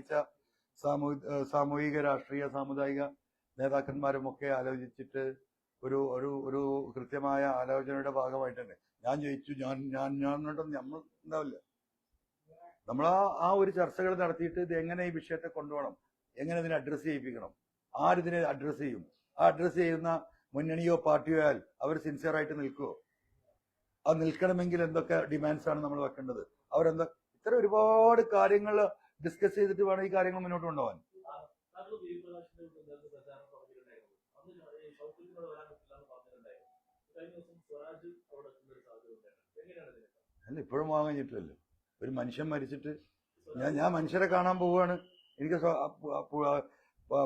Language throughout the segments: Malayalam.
സഹായിച്ച സാമൂഹിക രാഷ്ട്രീയ സാമുദായിക നേതാക്കന്മാരും ഒക്കെ ആലോചിച്ചിട്ട് ഒരു ഒരു ഒരു കൃത്യമായ ആലോചനയുടെ ഭാഗമായിട്ട് തന്നെ ഞാൻ ജയിച്ചു ഞാൻ ഞാൻ ഞാൻ നമ്മൾ ഉണ്ടാവില്ല. നമ്മൾ ആ ആ ഒരു ചർച്ചകൾ നടത്തിയിട്ട് ഇത് എങ്ങനെ ഈ വിഷയത്തെ കൊണ്ടുപോകണം? എങ്ങനെ ഇതിനെ അഡ്രസ്സ് ചെയ്യിപ്പിക്കണം? ആരിതിനെ അഡ്രസ്സ് ചെയ്യും? ആ അഡ്രസ്സ് ചെയ്യുന്ന മുന്നണിയോ പാർട്ടിയോ ആയാൽ അവർ സിൻസിയർ ആയിട്ട് നിൽക്കുമോ അത് നിൽക്കണമെങ്കിൽ എന്തൊക്കെ ഡിമാൻഡ്സ് ആണ് നമ്മൾ വെക്കേണ്ടത്? അവരെന്താ ഇത്തരം ഒരുപാട് കാര്യങ്ങൾ ഡിസ്കസ് ചെയ്തിട്ട് വേണം ഈ കാര്യങ്ങൾ മുന്നോട്ട് കൊണ്ടുപോകാൻ. അല്ല ഇപ്പോഴും പോകാൻ കഴിഞ്ഞിട്ടില്ലല്ലോ. ഒരു മനുഷ്യൻ മരിച്ചിട്ട് ഞാൻ ഞാൻ മനുഷ്യരെ കാണാൻ പോവുകയാണ്. എനിക്ക്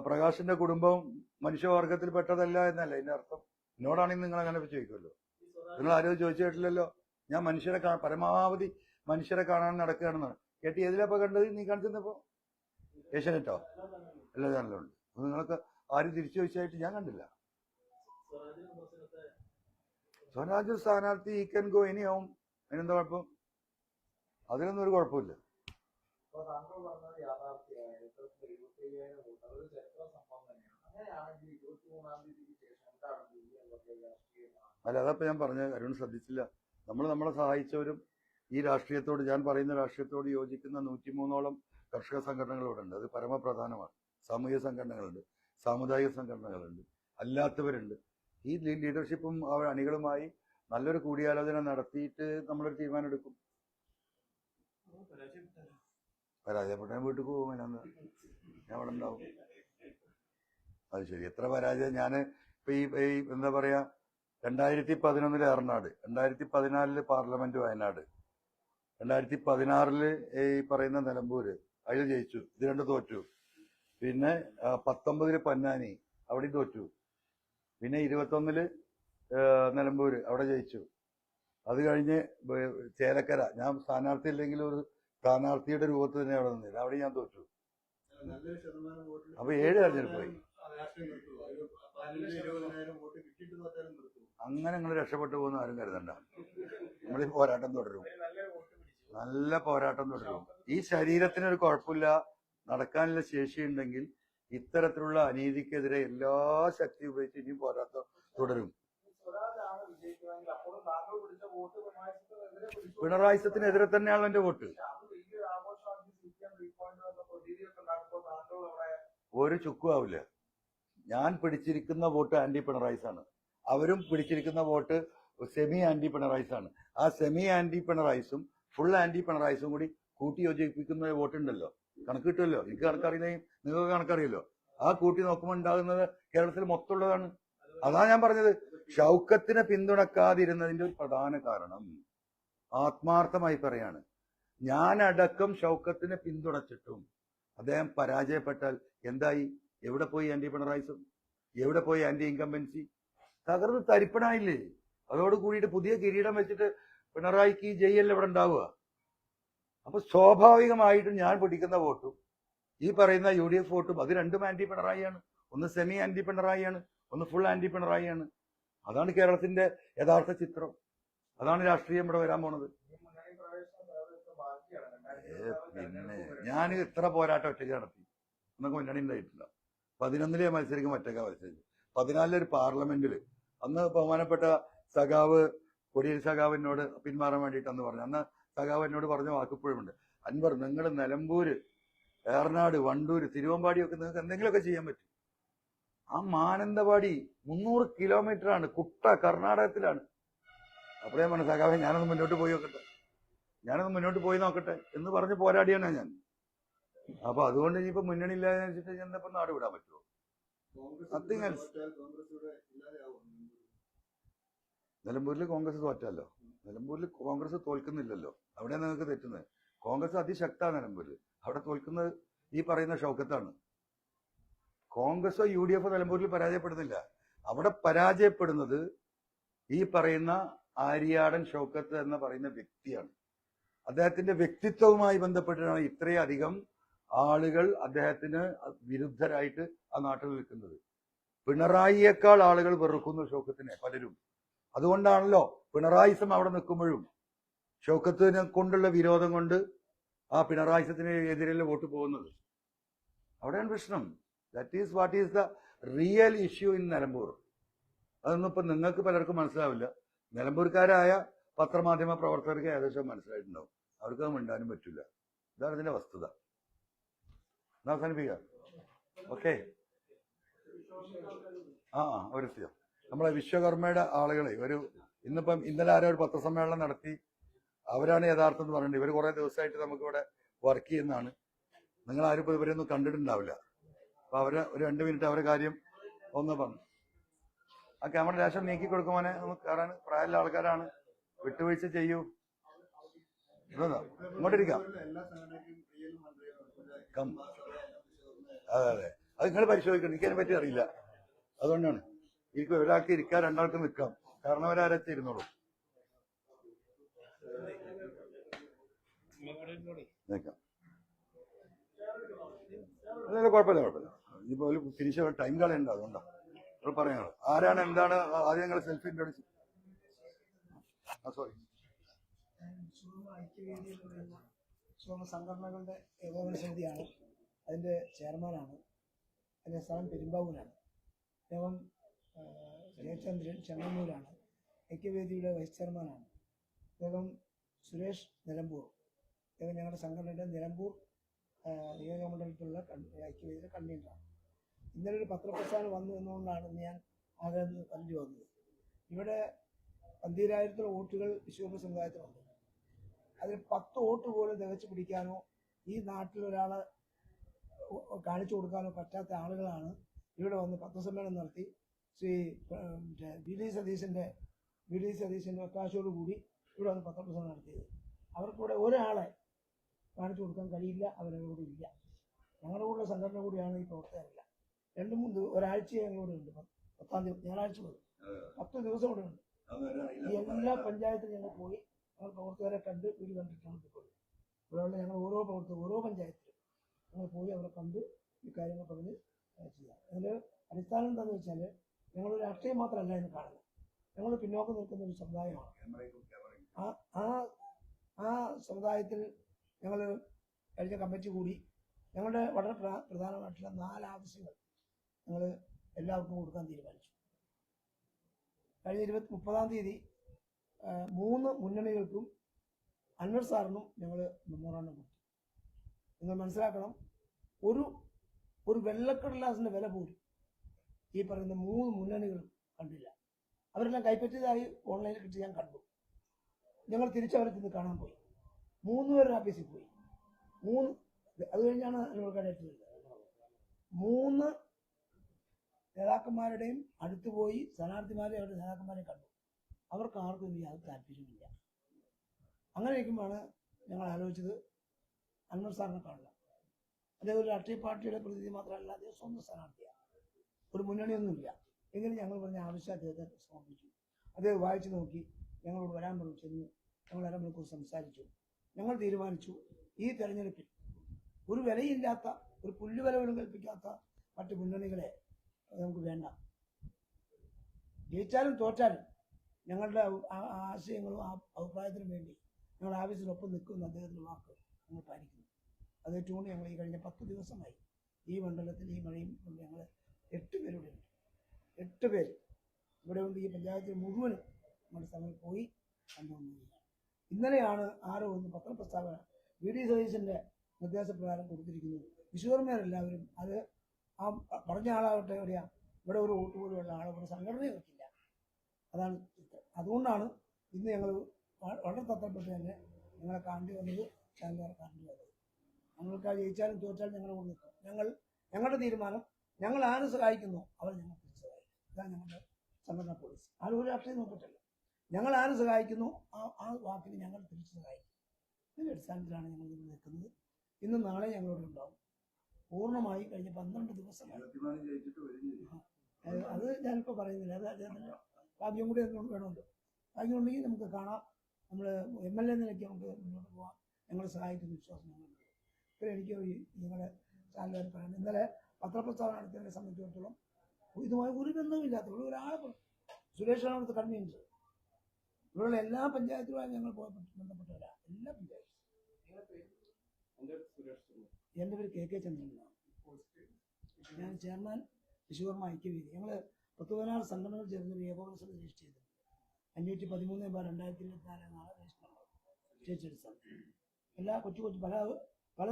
പ്രകാശിന്റെ കുടുംബം മനുഷ്യവർഗത്തിൽ പെട്ടതല്ല എന്നല്ല. ഇതിന്റെ അർത്ഥം എന്നോടാണെങ്കിൽ നിങ്ങൾ അങ്ങനെ ചോദിക്കുമല്ലോ. നിങ്ങൾ ആരോ ചോദിച്ചിട്ടില്ലല്ലോ. ഞാൻ മനുഷ്യരെ പരമാവധി മനുഷ്യരെ കാണാൻ നടക്കുകയാണെന്നാണ്. കേട്ടി ഏതിലപ്പോ കണ്ടത്? നീ കാണിച്ചപ്പോ ഏഷ്യാനെറ്റോ? എല്ലാ ചാനലുണ്ട് അപ്പൊ നിങ്ങൾക്ക് ആരും തിരിച്ചു ചോദിച്ചായിട്ട് ഞാൻ കണ്ടില്ല. സ്വരാജ് സ്ഥാനാർത്ഥി ഈ കൻ ഗോ ഇനിയാവും. അതിനെന്താ കുഴപ്പം? അതിനൊന്നും ഒരു കുഴപ്പമില്ല? അല്ല അതപ്പോ ഞാൻ പറഞ്ഞ അരുൺ ശ്രദ്ധിച്ചില്ല. നമ്മൾ നമ്മളെ സഹായിച്ചവരും ഈ രാഷ്ട്രീയത്തോട് ഞാൻ പറയുന്ന രാഷ്ട്രീയത്തോട് യോജിക്കുന്ന നൂറ്റിമൂന്നോളം കർഷക സംഘടനകൾ ഇവിടെ ഉണ്ട്. അത് പരമപ്രധാനമാണ്. സാമൂഹിക സംഘടനകളുണ്ട് സാമുദായിക സംഘടനകളുണ്ട് അല്ലാത്തവരുണ്ട്. ഈ ലീഡർഷിപ്പും അവർ അണികളുമായി നല്ലൊരു കൂടിയാലോചന നടത്തിയിട്ട് നമ്മളൊരു തീരുമാനം എടുക്കും പരാജയപ്പെട്ട വീട്ടിൽ പോകും അതിനന്ന് ഞാൻ അവിടെ ഉണ്ടാവും. അത് ശരി. എത്ര പരാജയം. ഞാൻ ഇപ്പൊ ഈ എന്താ പറയാ രണ്ടായിരത്തി പതിനൊന്നിൽ എറണാട് രണ്ടായിരത്തി പതിനാലിൽ പാർലമെന്റ് വയനാട് രണ്ടായിരത്തി പതിനാറിൽ ഈ പറയുന്ന നിലമ്പൂര് അതിൽ ജയിച്ചു. ഇത് രണ്ട് തോറ്റു. പിന്നെ പത്തൊമ്പതിൽ പന്നാനി അവിടെ തോറ്റു. പിന്നെ ഇരുപത്തൊന്നിൽ നിലമ്പൂര് അവിടെ ജയിച്ചു. അത് കഴിഞ്ഞ് ചേലക്കര. ഞാൻ സ്ഥാനാർത്ഥി ഇല്ലെങ്കിൽ ഒരു സ്ഥാനാർത്ഥിയുടെ രൂപത്തിൽ തന്നെ അവിടെ നിന്നില്ല അവിടെ ഞാൻ തോറ്റു. അപ്പൊ ഏഴ് തെരഞ്ഞെടുപ്പ് പോയി അങ്ങനെ നിങ്ങൾ രക്ഷപ്പെട്ടു പോകുന്ന ആരും കരുതണ്ട. നമ്മൾ പോരാട്ടം തുടരും. നല്ല പോരാട്ടം തുടരും. ഈ ശരീരത്തിന് ഒരു കുഴപ്പമില്ല നടക്കാനുള്ള ശേഷിയുണ്ടെങ്കിൽ ഇത്തരത്തിലുള്ള അനീതിക്കെതിരെ എല്ലാ ശക്തി ഉപയോഗിച്ച് ഇനിയും പോരാട്ടം തുടരും. പിണറായി സത്തിനെതിരെ തന്നെയാണ് എന്റെ വോട്ട്. ഒരു ചുക്കും ആവില്ല. ഞാൻ പിടിച്ചിരിക്കുന്ന വോട്ട് ആന്റി പിണറായിസ് ആണ് അവരും പിടിച്ചിരിക്കുന്ന വോട്ട് സെമി ആന്റി പിണറായിസ് ആണ് ആ സെമി ആന്റി പിണറായിസും ഫുൾ ആന്റി പിണറായിസും കൂടി കൂട്ടി യോജിപ്പിക്കുന്ന ഒരു വോട്ട് ഉണ്ടല്ലോ കണക്ക് കിട്ടുമല്ലോ. എനിക്ക് കണക്കറിയില്ലെങ്കിൽ നിങ്ങൾക്ക് കണക്കറിയല്ലോ. ആ കൂട്ടി നോക്കുമ്പോൾ ഉണ്ടാകുന്നത് കേരളത്തിൽ മൊത്തമുള്ളതാണ്. അതാ ഞാൻ പറഞ്ഞത്. ഷൗക്കത്തിനെ പിന്തുണക്കാതിരുന്നതിന്റെ ഒരു പ്രധാന കാരണം ആത്മാർത്ഥമായി പറയാണ്. ഞാനടക്കം ഷൗക്കത്തിനെ പിന്തുണച്ചിട്ടും അദ്ദേഹം പരാജയപ്പെട്ടാൽ എന്തായി? എവിടെ പോയി ആന്റി പിണറായിസും എവിടെ പോയി ആന്റി ഇൻകംബൻസി തകർന്ന് തരിപ്പണായില്ലേ? അതോട് കൂടിയിട്ട് പുതിയ കിരീടം വെച്ചിട്ട് പിണറായിക്ക് ഈ ജയല്ല ഇവിടെ ഉണ്ടാവുക? അപ്പൊ സ്വാഭാവികമായിട്ടും ഞാൻ പിടിക്കുന്ന വോട്ടും ഈ പറയുന്ന യു ഡി എഫ് വോട്ടും അത് രണ്ടും ആന്റി പിണറായിയാണ്. ഒന്ന് സെമി ആന്റി പിണറായിയാണ് ഒന്ന് ഫുൾ ആന്റി പിണറായിയാണ്. അതാണ് കേരളത്തിന്റെ യഥാർത്ഥ ചിത്രം. അതാണ് രാഷ്ട്രീയം ഇവിടെ വരാൻ പോണത്. പിന്നെ ഞാൻ ഇത്ര പോരാട്ടം ഒറ്റയ്ക്ക് നടത്തി. നമുക്ക് മുന്നണി ഉണ്ടായിട്ടില്ല. പതിനൊന്നിലെ മത്സരിക്കും ഒറ്റക്കാ മത്സരിച്ചു പതിനാലിലെ ഒരു പാർലമെന്റിൽ അന്ന് ബഹുമാനപ്പെട്ട സഖാവ് കൊടിയേരി സഖാവിനോട് പിന്മാറാൻ വേണ്ടിയിട്ട് അന്ന് പറഞ്ഞു. അന്ന് സഖാവിനോട് പറഞ്ഞ വാക്കിപ്പോഴുമുണ്ട്. അൻവർ നിങ്ങൾ നിലമ്പൂര് ഏറനാട് വണ്ടൂര് തിരുവമ്പാടിയൊക്കെ നിങ്ങൾക്ക് എന്തെങ്കിലുമൊക്കെ ചെയ്യാൻ പറ്റും. ആ മാനന്തവാടി മുന്നൂറ് കിലോമീറ്റർ ആണ് കുട്ട കർണാടകത്തിലാണ്. അപ്പോഴേ പറഞ്ഞു സഖാവെ ഞാനൊന്ന് മുന്നോട്ട് പോയി നോക്കട്ടെ. ഞാനൊന്ന് മുന്നോട്ട് പോയി നോക്കട്ടെ എന്ന് പറഞ്ഞ് പോരാടിയാണ് ഞാൻ. അപ്പൊ അതുകൊണ്ട് ഇനിയിപ്പോ മുന്നണി ഇല്ലാതെ വെച്ചിട്ട് ഞാൻ ഇപ്പൊ നാട് വിടാൻ പറ്റുമോ Nothing else. തോറ്റാൽ കോൺഗ്രസ് ഇവിടെ ഇല്ലാതെയാവും നിലമ്പൂരിൽ കോൺഗ്രസ് തോറ്റല്ലോ. നിലമ്പൂരിൽ കോൺഗ്രസ് തോൽക്കുന്നില്ലല്ലോ. അവിടെ നിങ്ങൾക്ക് തെറ്റുന്നത്. കോൺഗ്രസ് അതിശക്തമാണ് നിലമ്പൂരിൽ അവിടെ തോൽക്കുന്നത് ഈ പറയുന്ന ഷൗക്കത്താണ്. കോൺഗ്രസോ യു ഡി എഫോ നിലമ്പൂരിൽ പരാജയപ്പെടുന്നില്ല. അവിടെ പരാജയപ്പെടുന്നത് ഈ പറയുന്ന ആര്യാടൻ ഷൗക്കത്ത് എന്ന് പറയുന്ന വ്യക്തിയാണ്. അദ്ദേഹത്തിന്റെ വ്യക്തിത്വവുമായി ബന്ധപ്പെട്ടാണ് ഇത്രയധികം ആളുകൾ അദ്ദേഹത്തിന് വിരുദ്ധരായിട്ട് ആ നാട്ടിൽ നിൽക്കുന്നത്. പിണറായിയേക്കാൾ ആളുകൾ വെറുക്കുന്നു ഷൗക്കത്തിനെ പലരും. അതുകൊണ്ടാണല്ലോ പിണറായിസം അവിടെ നിൽക്കുമ്പോഴും ഷൗക്കത്തിനെ കൊണ്ടുള്ള വിരോധം കൊണ്ട് ആ പിണറായിസത്തിന് എതിരെയുള്ള വോട്ട് പോകുന്നത്? അവിടെയാണ് പ്രശ്നം. That is what is the real issue in Nilambur. അതൊന്നും ഇപ്പം നിങ്ങൾക്ക് പലർക്കും മനസ്സിലാവില്ല. നിലമ്പൂർക്കാരായ പത്രമാധ്യമ പ്രവർത്തകർക്ക് ഏകദേശം മനസ്സിലായിട്ടുണ്ടാവും. അവർക്ക് അത് മിണ്ടാനും പറ്റില്ല. ഇതാണ് ഇതിന്റെ വസ്തുത. അവസാനിപ്പിക്കുക ഓക്കെ ആ ഒരു സ്ഥിരം നമ്മളെ വിശ്വകർമ്മയുടെ ആളുകളെ ഒരു ഇന്നിപ്പം ഇന്നലെ ആരോ ഒരു പത്രസമ്മേളനം നടത്തി അവരാണ് യഥാർത്ഥം എന്ന് പറയുന്നത് ഇവർ കുറെ ദിവസമായിട്ട് നമുക്കിവിടെ വർക്ക് ചെയ്യുന്നതാണ്. നിങ്ങൾ ആരും ഇപ്പോൾ ഇവരെയൊന്നും കണ്ടിട്ടുണ്ടാവില്ല. അപ്പൊ അവർ ഒരു രണ്ട് മിനിറ്റ് അവരെ കാര്യം ഒന്ന് പറഞ്ഞു. ആ ക്യാമറ ലേശം നീക്കി കൊടുക്കുമോനെ ഒന്ന് കയറാൻ പ്രായമുള്ള ആൾക്കാരാണ്. വിട്ടുവീഴ്ച ചെയ്യൂ? ഇങ്ങോട്ടിരിക്കാം അതെ അതെ. അത് നിങ്ങൾ പരിശോധിക്കണം. എനിക്കതിനെ പറ്റി അറിയില്ല. അതുകൊണ്ടാണ്. എനിക്ക് ഒരാൾക്ക് ഇരിക്കാം രണ്ടാൾക്ക് നിൽക്കാം. കാരണം അവരാരച്ച ഇരുന്നോളൂ. കുഴപ്പമില്ല കുഴപ്പമില്ല. ഇനിയിപ്പോ ഒരു ഫിനിഷ് ടൈം കളയണ്ട അതുകൊണ്ടാണ് നിങ്ങൾ പറയാം ആരാണ് എന്താണ് ആദ്യം നിങ്ങൾ സെൽഫി ഇൻട്രോഡ്യൂസ് ആ സോറി സംഘടനകളുടെ ഏകോപന സമിതിയാണ്. അതിന്റെ ചെയർമാനാണ് അതിന്റെ സ്ഥലം പെരുമ്പാവൂരാണ്. അദ്ദേഹം ജയചന്ദ്രൻ ചെങ്ങന്നൂരാണ്. ഐക്യവേദിയുടെ വൈസ് ചെയർമാനാണ് അദ്ദേഹം സുരേഷ് നിലമ്പൂർ. അദ്ദേഹം ഞങ്ങളുടെ സംഘടനയുടെ നിലമ്പൂർ നിയോജകമണ്ഡലത്തിലുള്ള ഐക്യവേദിയുടെ കൺവീനറാണ്. ഇന്നലെ ഒരു പത്രപ്രസ്ഥാനം വന്നു എന്നുകൊണ്ടാണ് ഞാൻ ആകെ പറഞ്ഞു വന്നത് ഇവിടെ പന്തിരായിരത്തോളം വോട്ടുകൾ വിശ്വകർമ്മ സമുദായത്തിലുണ്ട്. അതിൽ പത്ത് വോട്ട് പോലും തികച്ചു പിടിക്കാനോ ഈ നാട്ടിൽ ഒരാളെ കാണിച്ചു കൊടുക്കാനോ പറ്റാത്ത ആളുകളാണ് ഇവിടെ വന്ന് പത്രസമ്മേളനം നടത്തി ശ്രീ വി ഡി സതീശന്റെ വി ഡി സതീശന്റെ ഒത്താശയോട് കൂടി ഇവിടെ വന്ന് പത്രപ്രസംഗം നടത്തിയത്. അവർക്കിവിടെ ഒരാളെ കാണിച്ചു കൊടുക്കാൻ കഴിയില്ല അവരവരോട് ഇല്ല. ഞങ്ങളുടെ കൂടെ സംഘടന കൂടിയാണ് ഈ പ്രവർത്തകരല്ല. രണ്ടു മൂന്ന് ഒരാഴ്ച ഞങ്ങളിവിടെ ഉണ്ട്. പത്താം ദിവസം ഞായറാഴ്ച പോയി. പത്ത് ദിവസം ഇവിടെ ഉണ്ട്. എല്ലാ പഞ്ചായത്തിലും ഞങ്ങൾ പോയി. ഞങ്ങൾ പ്രവർത്തകരെ കണ്ട് വീട് കണ്ടിട്ടാണ് പോയി ഇവിടെയുള്ള ഞങ്ങൾ ഓരോ പ്രവർത്തകർ ഓരോ പഞ്ചായത്തിലും ഞങ്ങൾ പോയി അവരെ കണ്ട് ഈ കാര്യങ്ങൾ പറഞ്ഞ് ചെയ്യാം അതിൽ അടിസ്ഥാനം എന്താണെന്ന് വെച്ചാൽ ഞങ്ങൾ രാഷ്ട്രീയം മാത്രമല്ല എന്ന് കാണുന്നത്. ഞങ്ങൾ പിന്നോക്കം നിൽക്കുന്ന ഒരു സമുദായമാണ്. ആ ആ സമുദായത്തിൽ ഞങ്ങൾ കഴിഞ്ഞ കമ്മിറ്റി കൂടി ഞങ്ങളുടെ വളരെ പ്ര- പ്രധാനമായിട്ടുള്ള നാല് ആവശ്യങ്ങൾ ഞങ്ങൾ എല്ലാവർക്കും കൊടുക്കാൻ തീരുമാനിച്ചു. കഴിഞ്ഞ ഇരുപത്തി മുപ്പതാം തീയതി മൂന്ന് മുന്നണികൾക്കും അൻവർ സാറിനും ഞങ്ങൾ മെമ്മോറാണ്ടം കൊടുത്തു. നിങ്ങൾ മനസ്സിലാക്കണം ഒരു ഒരു വെള്ളക്കടലാസിന്റെ വില പോലും ഈ പറയുന്ന മൂന്ന് മുന്നണികളും കണ്ടില്ല. അവരെല്ലാം കൈപ്പറ്റിയതായി ഓൺലൈനിൽ കിട്ടി ഞാൻ കണ്ടു. ഞങ്ങൾ തിരിച്ചവരെ ചെന്ന് കാണാൻ പോയി. മൂന്ന് പേരുടെ ഓഫീസിൽ പോയി. മൂന്ന് അത് കഴിഞ്ഞാണ് അനുഭവക്കാരായിട്ട് മൂന്ന് നേതാക്കന്മാരുടെയും അടുത്ത് പോയി സ്ഥാനാർത്ഥിമാരെ അവരുടെ നേതാക്കന്മാരെ കണ്ടു. അവർക്ക് ആർക്കും ഇനി അത് താല്പര്യമില്ല അങ്ങനെ ഇരിക്കുമ്പോഴാണ് ഞങ്ങൾ ആലോചിച്ചത് അൻവർ സാറിനെ കാണില്ല അദ്ദേഹം ഒരു രാഷ്ട്രീയ പാർട്ടിയുടെ പ്രതിനിധി മാത്രമല്ല അദ്ദേഹം സ്വന്തം സ്ഥാനാർത്ഥിയാണ്. ഒരു മുന്നണിയൊന്നുമില്ല. എങ്കിലും ഞങ്ങൾ പറഞ്ഞ ആവശ്യം അദ്ദേഹത്തെ സമർപ്പിച്ചു. അദ്ദേഹം വായിച്ചു നോക്കി ഞങ്ങളോട് വരാൻ പറഞ്ഞു ചെന്നു ഞങ്ങൾ അരമണിക്കൂർ സംസാരിച്ചു. ഞങ്ങൾ തീരുമാനിച്ചു ഈ തെരഞ്ഞെടുപ്പിൽ ഒരു വിലയില്ലാത്ത ഒരു പുല്ലുവില പോലും കൽപ്പിക്കാത്ത മറ്റു മുന്നണികളെ നമുക്ക് വേണ്ട. ജയിച്ചാലും തോറ്റാലും ഞങ്ങളുടെ ആശയങ്ങളും അഭിപ്രായത്തിനും വേണ്ടി ഞങ്ങൾ ആവശ്യത്തിനൊപ്പം നിൽക്കുന്ന അദ്ദേഹത്തിന്റെ വാക്ക് ഞങ്ങൾ പാലിക്കുന്നു. അത് ഏറ്റവും ഞങ്ങൾ ഈ കഴിഞ്ഞ പത്ത് ദിവസമായി ഈ മണ്ഡലത്തിൽ ഈ മഴയും ഞങ്ങൾ എട്ട് പേരിവിടെ ഉണ്ട് എട്ട് പേര്. ഇവിടെ ഉണ്ട് ഈ പഞ്ചായത്തിൽ മുഴുവനും നമ്മുടെ സ്ഥലത്ത് പോയി കണ്ടുകൊണ്ടിരിക്കുകയാണ് ഇന്നലെയാണ് ആരോ ഒന്ന് പത്രപ്രസ്താവന വി ഡി സതീശന്റെ നിർദ്ദേശപ്രകാരം കൊടുത്തിരിക്കുന്നത്. വിശ്വകർമ്മരെല്ലാവരും അത് ആ പറഞ്ഞ ആളാവട്ടെ എവിടെയാ ഇവിടെ ഒരു വോട്ട് പോലും ഉള്ള ആളെ ഇവിടെ സംഘടനയെ വെക്കില്ല അതാണ് അതുകൊണ്ടാണ് ഇന്ന് ഞങ്ങൾ വളരെ തത്രപ്പെട്ട് തന്നെ ഞങ്ങളെ കാണേണ്ടി വന്നത് ഞങ്ങളെ കാണേണ്ടി വന്നത്. ഞങ്ങൾക്ക് ജയിച്ചാലും തോറ്റാലും ഞങ്ങളെ കൊണ്ട് നിൽക്കും. ഞങ്ങൾ ഞങ്ങളുടെ തീരുമാനം ഞങ്ങൾ ആര് സഹായിക്കുന്നു? അവർ ഞങ്ങൾക്ക് സഹായിക്കും. ഇതാണ് ഞങ്ങളുടെ സംഘടനാ പോളിസി ആരും ഒരു രാഷ്ട്രീയം നോക്കട്ടില്ല ഞങ്ങൾ ആര് സഹായിക്കുന്നു? ആ ആ വാക്കിന് ഞങ്ങൾ തിരിച്ചു സഹായിക്കും. ഇതിന്റെ അടിസ്ഥാനത്തിലാണ് ഞങ്ങൾ ഇവിടെ നിൽക്കുന്നത്. ഇന്ന് നാളെ ഞങ്ങളോട് ഉണ്ടാവും. പൂർണമായി കഴിഞ്ഞ പന്ത്രണ്ട് ദിവസം അത് ഞാനിപ്പോൾ പറയുന്നില്ല. അത് അദ്ദേഹത്തിന്റെ ഭാഗ്യം കൂടി അതിനോട് വേണമല്ലോ. ഭാഗ്യം ഉണ്ടെങ്കിൽ നമുക്ക് കാണാം. നമ്മൾ എം എൽ എ നിലയ്ക്ക് നമുക്ക് മുന്നോട്ട് പോകാം ഞങ്ങളെ സഹായിക്കുന്ന വിശ്വാസം ഞങ്ങളുണ്ട്. ഇപ്പോൾ എനിക്ക് ഈ നിങ്ങളെ ചാനലുകാർ പറയുന്നത് ഇന്നലെ പത്രപ്രസ്താവന നടത്തിയതിനെ സംബന്ധിച്ചിടത്തോളം ഇതുമായി ഒരു ബന്ധവുമില്ലാത്ത ഇവിടെ ഒരാളെ സുരേഷ് സുരേഷാണ് അവിടുത്തെ കൺവീനർ ഇവിടെയുള്ള എല്ലാ പഞ്ചായത്തുമായി ഞങ്ങൾ പോയി ബന്ധപ്പെട്ടവരാ. എല്ലാ പഞ്ചായത്തും. എന്റെ പേര് കെ കെ ചന്ദ്രനാണ് ഞാൻ ചെയർമാൻ വിശ്വകർമ്മ ഐക്യവേദി. ഞങ്ങൾ പത്ത് പതിനാറ് സംഘടനകൾ ചേർന്ന് ഏകോപനം രജിസ്റ്റർ ചെയ്തു അഞ്ഞൂറ്റി പതിമൂന്ന് ബാർ രണ്ടായിരത്തി ഇരുപത്തി നാല് നാളെ രജിസ്റ്റർ എല്ലാ കൊച്ചു കൊച്ചു പല പല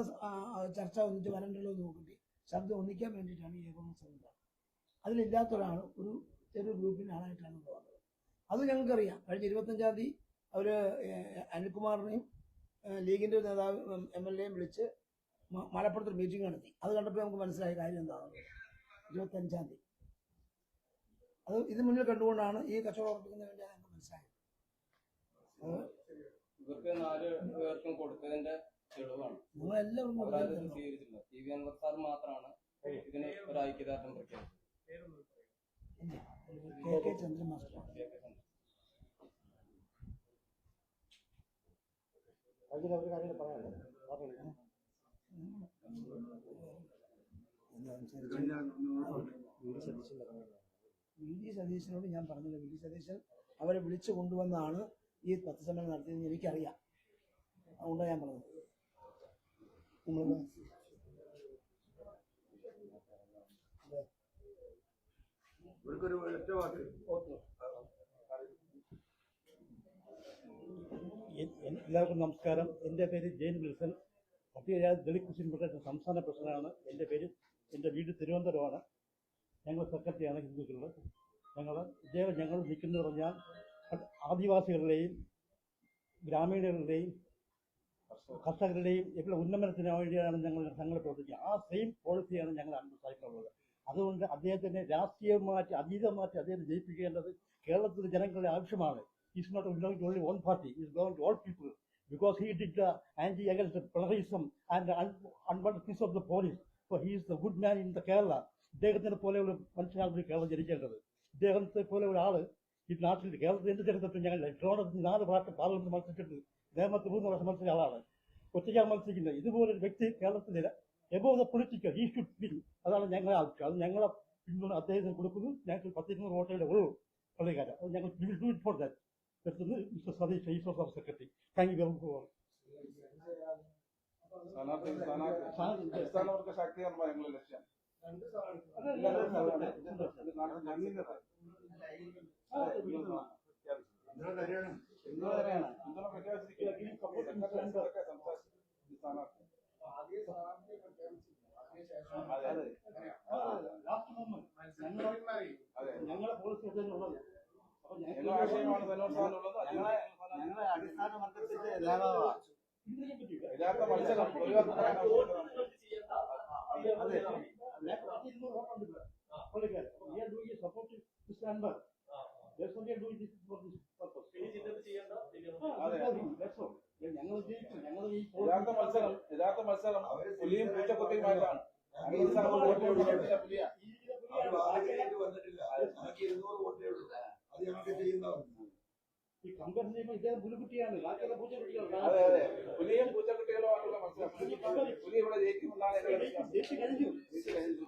ചർച്ച വന്നിട്ട് വരണ്ടല്ലോ നോക്കിയിട്ട് ശബ്ദം ഒന്നിക്കാൻ വേണ്ടിയിട്ടാണ് ഈ ഏകോപന സംഘടന അതിലില്ലാത്ത ഒരാൾ ഒരു ചെറിയ ഗ്രൂപ്പിന്റെ ആളായിട്ടാണ് ഇവിടെ വന്നത്. അത് ഞങ്ങൾക്കറിയാം. കഴിഞ്ഞ ഇരുപത്തഞ്ചാം തീയതി അവർ അനിൽകുമാറിനെയും ലീഗിന്റെ ഒരു നേതാവ് എം എൽ എയും വിളിച്ച് മലപ്പുറത്തൊരു മലപ്പുറത്ത് മീറ്റിംഗ് നടത്തി. അത് കണ്ടപ്പോൾ നമുക്ക് മനസ്സിലായ കാര്യം എന്താണെന്ന് ഇരുപത്തഞ്ചാം തീയതി. അത് ഇത് മുന്നിൽ കണ്ടുകൊണ്ടാണ് ഈ കച്ചവടം ഉറപ്പിക്കുന്നതിന് വേണ്ടി ഞങ്ങൾക്ക് മനസ്സിലായത്. ഇവർക്ക് നാല് പേർക്കും കൊടുത്തതിന്റെ തെളിവാണ് നമ്മളെല്ലാവരും അവരത് കൊടുത്തിട്ടുണ്ട്. സ്വീകരിച്ചില്ല ടി വി അൻവർ സാർ മാത്രമാണ് ഇതിന് ഒരു ഐക്യദാർഢ്യം പ്രഖ്യാപിച്ചത്? വി ഡി സതീശനോട് ഞാൻ പറഞ്ഞില്ല വി ഡി സതീശൻ അവരെ വിളിച്ചു കൊണ്ടുവന്നാണ് ഈ പത്ത് സമ്മേളനം നടത്തിയതെന്ന് എനിക്കറിയാം. അതുകൊണ്ടാണ് ഞാൻ പറഞ്ഞത്. നമ്മൾ ഇവർക്കൊരു ഒറ്റ വാക്ക്. എ- എ- എല്ലാവർക്കും നമസ്കാരം. എന്റെ പേര് ജെയിൻ വിൽസൺ. പട്ടികജാതി ദളിത് ക്രിസ്ത്യൻ ഫെഡറേഷൻ സംസ്ഥാന പ്രസിഡന്റാണ്. എന്റെ പേര് എന്റെ വീട് തിരുവനന്തപുരമാണ്. ഞങ്ങൾ സെക്രട്ടറിയാണ് ഹിന്ദുക്കളുടെ. ഞങ്ങൾ ഇദ്ദേഹം ഞങ്ങൾ നിൽക്കുന്നത് പറഞ്ഞാൽ ആദിവാസികളുടെയും ഗ്രാമീണരുടെയും കർഷകരുടെയും ഇവിടെ ഉന്നമനത്തിന് വേണ്ടിയാണ് ഞങ്ങൾ ഞങ്ങൾ പ്രവർത്തിക്കുക. ആ സെയിം പോളിസിയാണ് ഞങ്ങൾ അനുസരിക്കാറുള്ളത് അതുകൊണ്ട് അദ്ദേഹത്തിന് രാഷ്ട്രീയമായിട്ട് മാറ്റി അദ്ദേഹം ജയിപ്പിക്കേണ്ടത് കേരളത്തിലെ ജനങ്ങളുടെ ആവശ്യമാണ്. Is not belong to only one party is belong to all people because he did the anti against the and and the un- unwanted of the police. The good man in the Kerala. ഇദ്ദേഹത്തിനെ പോലെയുള്ള മനുഷ്യനാണ് കേരളം ജനിക്കേണ്ടത്. ഇദ്ദേഹത്തെ പോലെ ഒരാൾ ഈ നാട്ടിൽ കേരളത്തിൽ എന്ത് ചരിത്രത്തിൽ ഞങ്ങൾ നാല് പ്രാവശ്യം പാർലമെന്റ് മത്സരിച്ചിട്ട് നേമത്ത് മൂന്ന് മത്സരിച്ച ആളാണ്. ഒറ്റയ്ക്കാണ് മത്സരിക്കുന്നത്. ഇതുപോലൊരു വ്യക്തി കേരളത്തിലില്ല above the political he should bill അതാണ് ഞങ്ങളെ ആവശ്യം. അത് ഞങ്ങളെ പിന്തുണ അദ്ദേഹത്തിന് കൊടുക്കുന്നു. ഞങ്ങൾക്ക് പത്തിരുന്നൂറ് വോട്ടുകളെ ഉള്ളൂ പള്ളിക്കാരൻ അത് ഞങ്ങൾ will do it for that mister Satish Eshwar of secretary thank you very much സ്ഥാനാർത്ഥി സ്ഥാനാർത്ഥി സ്ഥാനാർത്ഥി. ശാക്തീകരണം ഞങ്ങളുടെ ലക്ഷ്യം. സ്ഥാനം ഇന്നലെ തരികയാണ് പിന്തുണ പ്രഖ്യാപിച്ചിരിക്കുന്നു സ്ഥാനാർത്ഥി ആദ്യ സ്ഥാനാർത്ഥിയെ പ്രഖ്യാപിച്ചില്ല അതിനുശേഷം അതെ അതെ ലാസ്റ്റ് മൂമെന്റ് മത്സരമാറി അതെ ഞങ്ങളുടെ പോളിസി ഉള്ളത് അപ്പൊ എല്ലാ ആശയമാണ് സനോജ് സാറിനുള്ളത് ഞങ്ങളെ ഞങ്ങളെ അടിസ്ഥാന വർഗത്തിന്റെ നേതാവാണ് ഇതിനെ പറ്റിയില്ല യഥാർത്ഥ മത്സരം ഒഴിവാക്കി പറയാൻ ആവശ്യമില്ല. ഇനി ചിഹ്നത്തിൽ ചെയ്യേണ്ട അതെ. ഞങ്ങൾ ജയിച്ചു ഞങ്ങൾ ഈ യഥാർത്ഥ മത്സരം യഥാർത്ഥ മത്സരം പുലിയും ഞങ്ങൾക്ക് ചെയ്യുന്നതാണ് ഈ കമ്പയർ ചെയ്യുമ്പോൾ ഇദ്ദേഹം പുലിക്കുട്ടിയാണ്. ബാക്കിയുള്ള പൂച്ചക്കുട്ടികളാണ് അതെ അതെ. പുലിയും പൂച്ചക്കുട്ടികളുമായിട്ടുള്ള മത്സരം. പുലി ഇവിടെ ജയിക്കുമെന്നാണ് ജയിച്ചു കഴിഞ്ഞു. ജയിച്ചു കഴിഞ്ഞു.